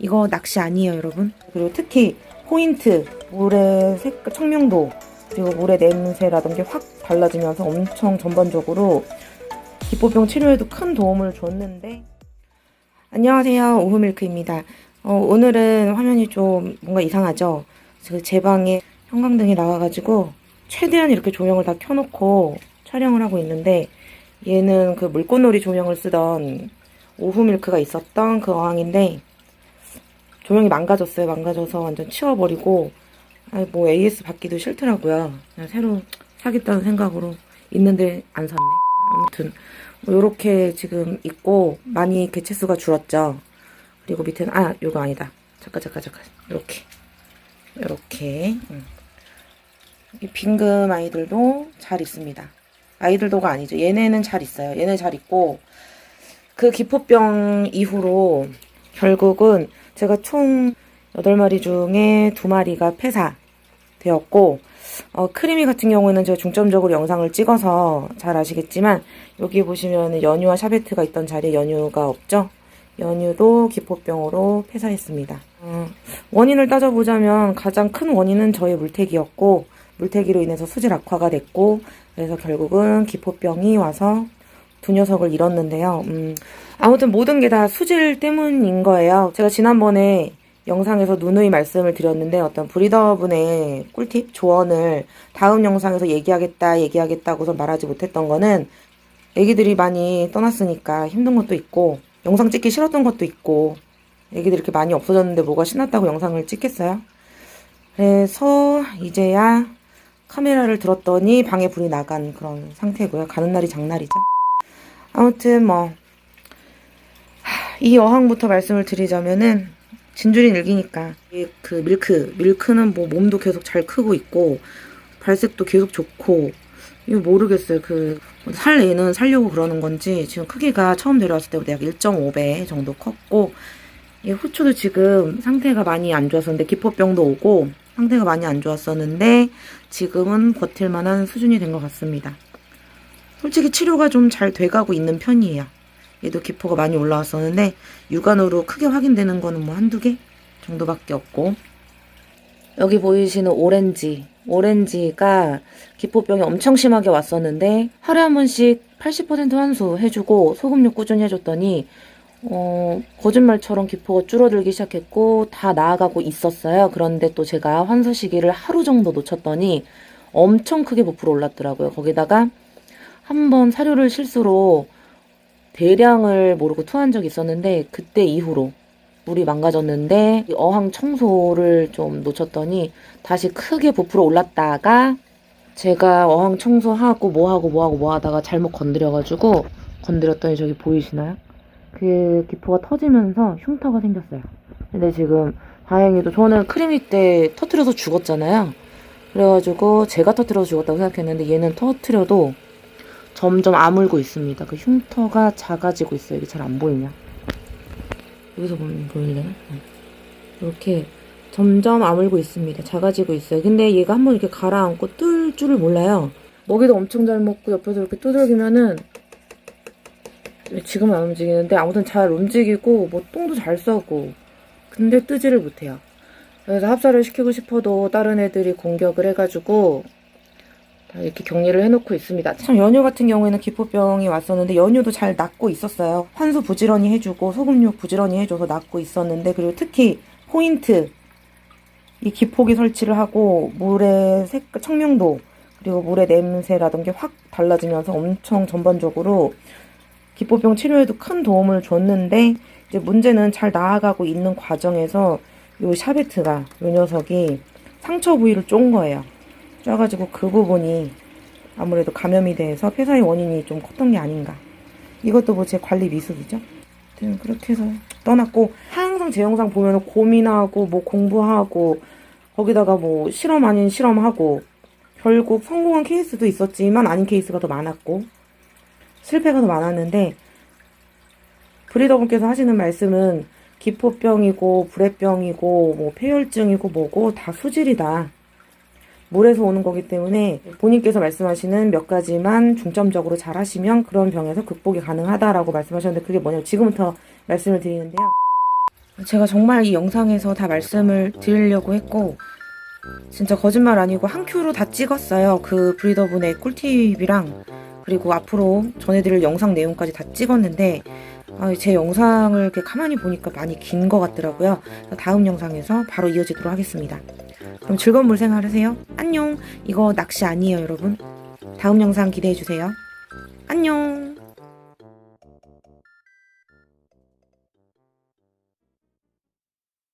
이거 낚시 아니에요, 여러분. 그리고 특히 포인트, 물의 색, 청명도, 그리고 물의 냄새라든지 확 달라지면서 엄청 전반적으로 기포병 치료에도 큰 도움을 줬는데 안녕하세요, 오후밀크입니다. 어, 오늘은 화면이 좀 뭔가 이상하죠? 그제 방에 형광등이 나와가지고 최대한 이렇게 조명을 다 켜놓고 촬영을 하고 있는데 얘는 그 물꽃놀이 조명을 쓰던 오후밀크가 있었던 그 어항인데 조명이 망가졌어요. 망가져서 완전 치워버리고 아니 뭐 AS 받기도 싫더라고요. 그냥 새로 사겠다는 생각으로 있는데 안 샀네. 아무튼 뭐 요렇게 지금 있고 많이 개체수가 줄었죠. 그리고 밑에는 아 요거 아니다. 잠깐 잠깐 잠깐 요렇게 요렇게 음. 이 빈금 아이들도 잘 있습니다. 아이들도가 아니죠. 얘네는 잘 있어요. 얘네 잘 있고 그 기포병 이후로 결국은 제가 총 8마리 중에 2마리가 폐사 되었고 어, 크리미 같은 경우에는 제가 중점적으로 영상을 찍어서 잘 아시겠지만 여기 보시면 연유와 샤베트가 있던 자리에 연유가 없죠. 연유도 기포병으로 폐사했습니다. 어, 원인을 따져보자면 가장 큰 원인은 저의 물태기였고 물태기로 인해서 수질 악화가 됐고 그래서 결국은 기포병이 와서 두 녀석을 잃었는데요. 음, 아무튼 모든 게 다 수질 때문인 거예요. 제가 지난번에 영상에서 누누이 말씀을 드렸는데 어떤 브리더분의 꿀팁 조언을 다음 영상에서 얘기하겠다 얘기하겠다고서 말하지 못했던 거는 애기들이 많이 떠났으니까 힘든 것도 있고 영상 찍기 싫었던 것도 있고 애기들이 이렇게 많이 없어졌는데 뭐가 신났다고 영상을 찍겠어요? 그래서 이제야 카메라를 들었더니 방에 불이 나간 그런 상태고요. 가는 날이 장날이죠. 아무튼 뭐 이 어항부터 말씀을 드리자면은 진주린 일기니까 이그 밀크 밀크는 뭐 몸도 계속 잘 크고 있고 발색도 계속 좋고 이거 모르겠어요 그 살 애는 살려고 그러는 건지 지금 크기가 처음 데려왔을 때보다 약 1.5배 정도 컸고 이 후추도 지금 상태가 많이 안 좋았었는데 기포병도 오고 상태가 많이 안 좋았었는데 지금은 버틸만한 수준이 된 것 같습니다. 솔직히 치료가 좀 잘 돼가고 있는 편이에요. 얘도 기포가 많이 올라왔었는데 육안으로 크게 확인되는 거는 뭐 한두 개 정도밖에 없고 여기 보이시는 오렌지 오렌지가 기포병이 엄청 심하게 왔었는데 하루에 한 번씩 80% 환수 해주고 소금육 꾸준히 해줬더니 어, 거짓말처럼 기포가 줄어들기 시작했고 다 나아가고 있었어요. 그런데 또 제가 환수 시기를 하루 정도 놓쳤더니 엄청 크게 부풀어 올랐더라고요. 거기다가 한 번 사료를 실수로 대량을 모르고 투한 적이 있었는데 그때 이후로 물이 망가졌는데 이 어항 청소를 좀 놓쳤더니 다시 크게 부풀어 올랐다가 제가 어항 청소하고 뭐하고 뭐하고 뭐하다가 잘못 건드려가지고 건드렸더니 저기 보이시나요? 그 기포가 터지면서 흉터가 생겼어요. 근데 지금 다행히도 저는 크리미 때 터트려서 죽었잖아요. 그래가지고 제가 터트려서 죽었다고 생각했는데 얘는 터트려도 점점 아물고 있습니다. 그 흉터가 작아지고 있어요. 이게 잘 안 보이냐? 여기서 보면 보이려나? 네. 이렇게 점점 아물고 있습니다. 작아지고 있어요. 근데 얘가 한번 이렇게 가라앉고 뜰 줄을 몰라요. 먹이도 엄청 잘 먹고 옆에서 이렇게 두들기면은 지금은 안 움직이는데 아무튼 잘 움직이고 뭐 똥도 잘 싸고 근데 뜨지를 못해요. 그래서 합사를 시키고 싶어도 다른 애들이 공격을 해가지고 다 이렇게 격리를 해놓고 있습니다. 참 연유 같은 경우에는 기포병이 왔었는데 연유도 잘 낫고 있었어요. 환수 부지런히 해주고 소금육 부지런히 해줘서 낫고 있었는데 그리고 특히 포인트 이 기포기 설치를 하고 물의 색 청명도 그리고 물의 냄새라든지 확 달라지면서 엄청 전반적으로 기포병 치료에도 큰 도움을 줬는데 이제 문제는 잘 나아가고 있는 과정에서 요 샤베트가 요 녀석이 상처 부위를 쫀 거예요. 쪄가지고 그 부분이 아무래도 감염이 돼서 폐사의 원인이 좀 컸던 게 아닌가. 이것도 뭐 제 관리 미숙이죠. 그렇게 해서 떠났고 항상 제 영상 보면 고민하고 뭐 공부하고 거기다가 뭐 실험 아닌 실험하고 결국 성공한 케이스도 있었지만 아닌 케이스가 더 많았고 실패가 더 많았는데 브리더분께서 하시는 말씀은 기포병이고 불해병이고 뭐 폐혈증이고 뭐고 다 수질이다. 물에서 오는 거기 때문에 본인께서 말씀하시는 몇 가지만 중점적으로 잘 하시면 그런 병에서 극복이 가능하다라고 말씀하셨는데 그게 뭐냐면 지금부터 말씀을 드리는데요. 제가 정말 이 영상에서 다 말씀을 드리려고 했고 진짜 거짓말 아니고 한 큐로 다 찍었어요. 그 브리더분의 꿀팁이랑 그리고 앞으로 전해드릴 영상 내용까지 다 찍었는데 아, 제 영상을 이렇게 가만히 보니까 많이 긴 것 같더라고요. 다음 영상에서 바로 이어지도록 하겠습니다. 그럼 즐거운 물생활 하세요. 안녕. 이거 낚시 아니에요, 여러분. 다음 영상 기대해 주세요. 안녕.